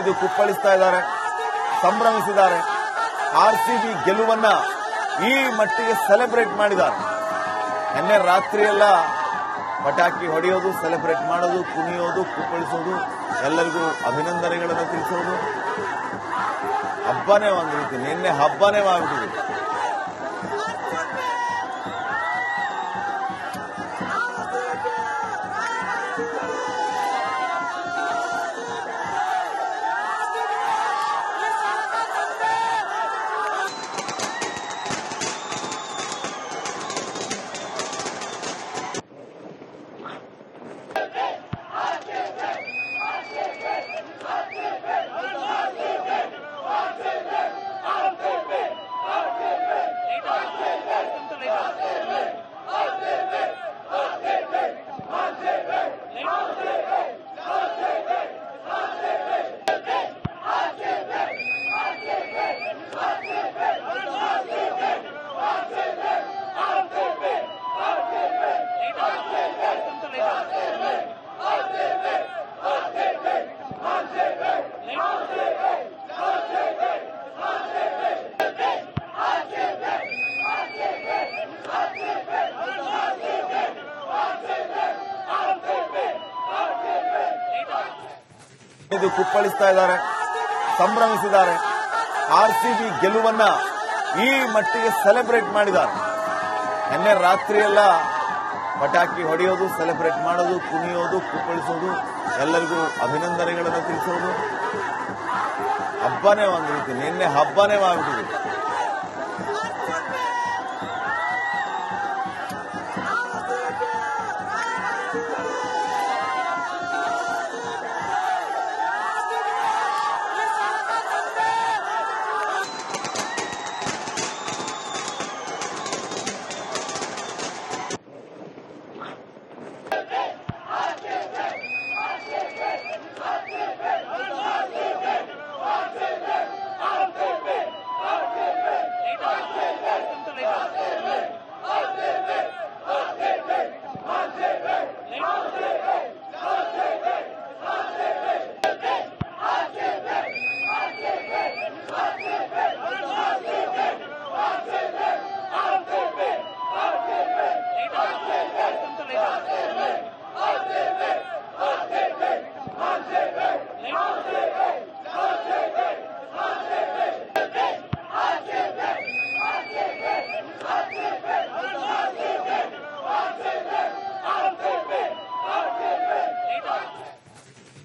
ಇದು ಕುಪ್ಪಳಿಸ್ತಾ ಇದ್ದಾರೆ, ಸಂಭ್ರಮಿಸಿದ್ದಾರೆ. ಆರ್ ಸಿ ಬಿ ಗೆಲುವನ್ನ ಈ ಮಟ್ಟಿಗೆ ಸೆಲೆಬ್ರೇಟ್ ಮಾಡಿದ್ದಾರೆ. ನಿನ್ನೆ ರಾತ್ರಿಯೆಲ್ಲ ಪಟಾಕಿ ಹೊಡೆಯೋದು, ಸೆಲೆಬ್ರೇಟ್ ಮಾಡೋದು, ಕುಣಿಯೋದು, ಕುಪ್ಪಳಿಸೋದು, ಎಲ್ಲರಿಗೂ ಅಭಿನಂದನೆಗಳನ್ನು ತಿಳಿಸೋದು. ಹಬ್ಬನೇ ಒಂದು ರೀತಿ, ನಿನ್ನೆ ಹಬ್ಬನೇ ಮಾಡ್ಬಿಟ್ಟಿದೆ ಇದು ಕುಪ್ಪಳಿಸ್ತಾ ಇದ್ದಾರೆ, ಸಂಭ್ರಮಿಸಿದ್ದಾರೆ. ಆರ್ ಸಿಬಿ ಗೆಲುವನ್ನ ಈ ಮಟ್ಟಿಗೆ ಸೆಲೆಬ್ರೇಟ್ ಮಾಡಿದ್ದಾರೆ. ನಿನ್ನೆ ರಾತ್ರಿಯೆಲ್ಲ ಪಟಾಕಿ ಹೊಡೆಯೋದು, ಸೆಲೆಬ್ರೇಟ್ ಮಾಡೋದು, ಕುಣಿಯೋದು, ಕುಪ್ಪಳಿಸೋದು, ಎಲ್ಲರಿಗೂ ಅಭಿನಂದನೆಗಳನ್ನು ತಿಳಿಸೋದು. ಹಬ್ಬನೇ ಒಂದು ರೀತಿ, ನಿನ್ನೆ ಹಬ್ಬನೇ ಮಾಡ್ಬಿಟ್ಟಿದೆ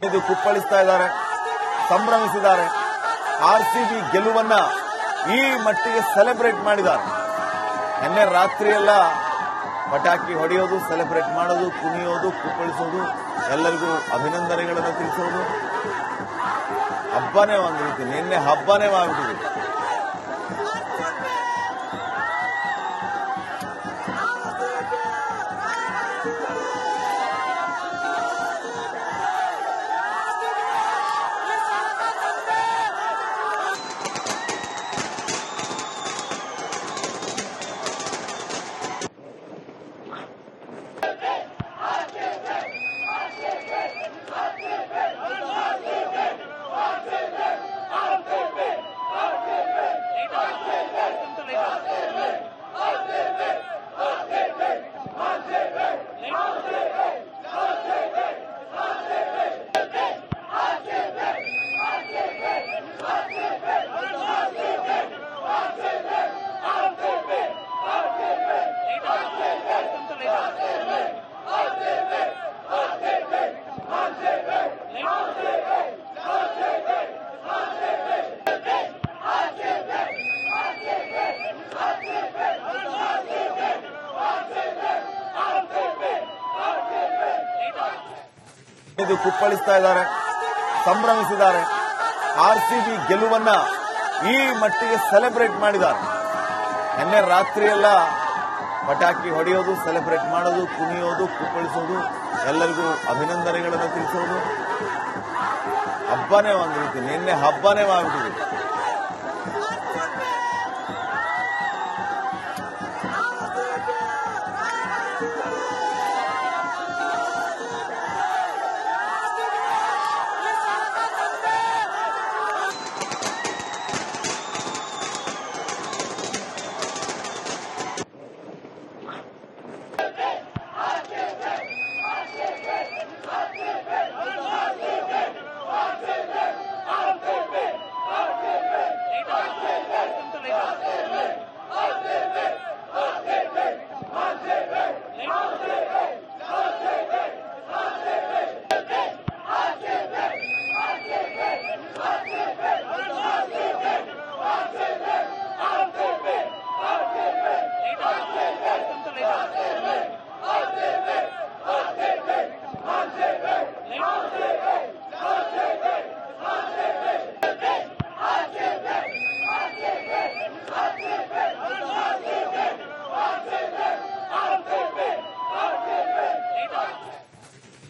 ಇದು ಕುಪ್ಪಳಿಸ್ತಾ ಇದ್ದಾರೆ, ಸಂಭ್ರಮಿಸಿದ್ದಾರೆ. ಆರ್ ಸಿ ಗೆಲುವನ್ನ ಈ ಮಟ್ಟಿಗೆ ಸೆಲೆಬ್ರೇಟ್ ಮಾಡಿದ್ದಾರೆ. ನಿನ್ನೆ ರಾತ್ರಿಯೆಲ್ಲ ಪಟಾಕಿ ಹೊಡೆಯೋದು, ಸೆಲೆಬ್ರೇಟ್ ಮಾಡೋದು, ಕುಣಿಯೋದು, ಕುಪ್ಪಳಿಸೋದು, ಎಲ್ಲರಿಗೂ ಅಭಿನಂದನೆಗಳನ್ನು ತಿಳಿಸೋದು. ಹಬ್ಬನೇ ಒಂದು ರೀತಿ, ನಿನ್ನೆ ಹಬ್ಬನೇ ಮಾಡ್ಬಿಟ್ಟಿದೆ ಇದು ಕುಪ್ಪಳಿಸ್ತಾ ಇದ್ದಾರೆ, ಸಂಭ್ರಮಿಸಿದ್ದಾರೆ. ಆರ್ ಸಿ ಬಿ ಗೆಲುವನ್ನ ಈ ಮಟ್ಟಿಗೆ ಸೆಲೆಬ್ರೇಟ್ ಮಾಡಿದ್ದಾರೆ. ನಿನ್ನೆ ರಾತ್ರಿಯೆಲ್ಲ ಪಟಾಕಿ ಹೊಡೆಯೋದು, ಸೆಲೆಬ್ರೇಟ್ ಮಾಡೋದು, ಕುಣಿಯೋದು, ಕುಪ್ಪಳಿಸೋದು, ಎಲ್ಲರಿಗೂ ಅಭಿನಂದನೆಗಳನ್ನು ತಿಳಿಸೋದು. ಹಬ್ಬನೇ ಒಂದು ನಿನ್ನೆ ಹಬ್ಬನೇ ಮಾಡ್ಬಿಟ್ಟಿದೆ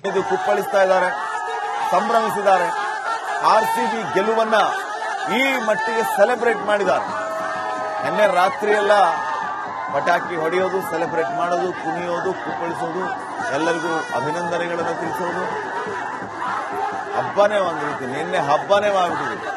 ಇದು ಕುಪ್ಪಳಿಸ್ತಾ ಇದ್ದಾರೆ, ಸಂಭ್ರಮಿಸಿದ್ದಾರೆ. ಆರ್ ಸಿ ಬಿ ಗೆಲುವನ್ನ ಈ ಮಟ್ಟಿಗೆ ಸೆಲೆಬ್ರೇಟ್ ಮಾಡಿದ್ದಾರೆ. ನಿನ್ನೆ ರಾತ್ರಿ ಎಲ್ಲ ಪಟಾಕಿ ಹೊಡೆಯೋದು, ಸೆಲೆಬ್ರೇಟ್ ಮಾಡೋದು, ಕುಣಿಯೋದು, ಕುಪ್ಪಳಿಸೋದು, ಎಲ್ಲರಿಗೂ ಅಭಿನಂದನೆಗಳನ್ನು ತಿಳಿಸೋದು. ಹಬ್ಬನೇ ಒಂದು ರೀತಿ, ನಿನ್ನೆ ಹಬ್ಬನೇ ಮಾಡ್ಬಿಟ್ಟಿದೆ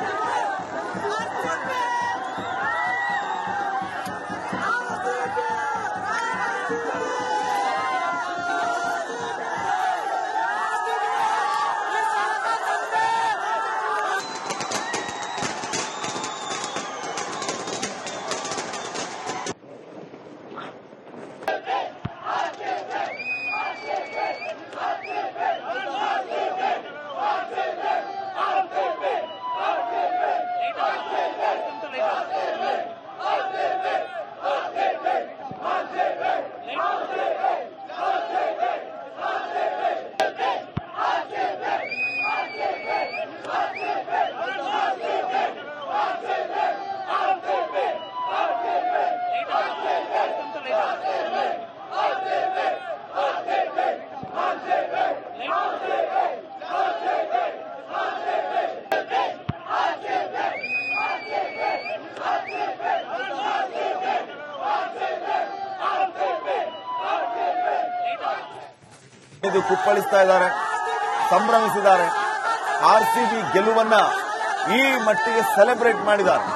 ಇದು ಕುಪ್ಪಳಿಸ್ತಾ ಇದ್ದಾರೆ, ಸಂಭ್ರಮಿಸಿದ್ದಾರೆ. ಆರ್ ಸಿ ಬಿ ಗೆಲುವನ್ನ ಈ ಮಟ್ಟಿಗೆ ಸೆಲೆಬ್ರೇಟ್ ಮಾಡಿದ್ದಾರೆ.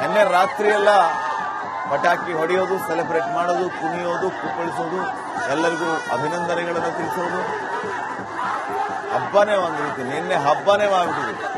ನಿನ್ನೆ ರಾತ್ರಿ ಎಲ್ಲ ಪಟಾಕಿ ಹೊಡೆಯೋದು, ಸೆಲೆಬ್ರೇಟ್ ಮಾಡೋದು, ಕುಣಿಯೋದು, ಕುಪ್ಪಳಿಸೋದು, ಎಲ್ಲರಿಗೂ ಅಭಿನಂದನೆಗಳನ್ನು ತಿಳಿಸೋದು. ಹಬ್ಬನೇ ಒಂದು ರೀತಿ, ನಿನ್ನೆ ಹಬ್ಬನೇ ಮಾಡ್ಬಿಟ್ಟಿದೆ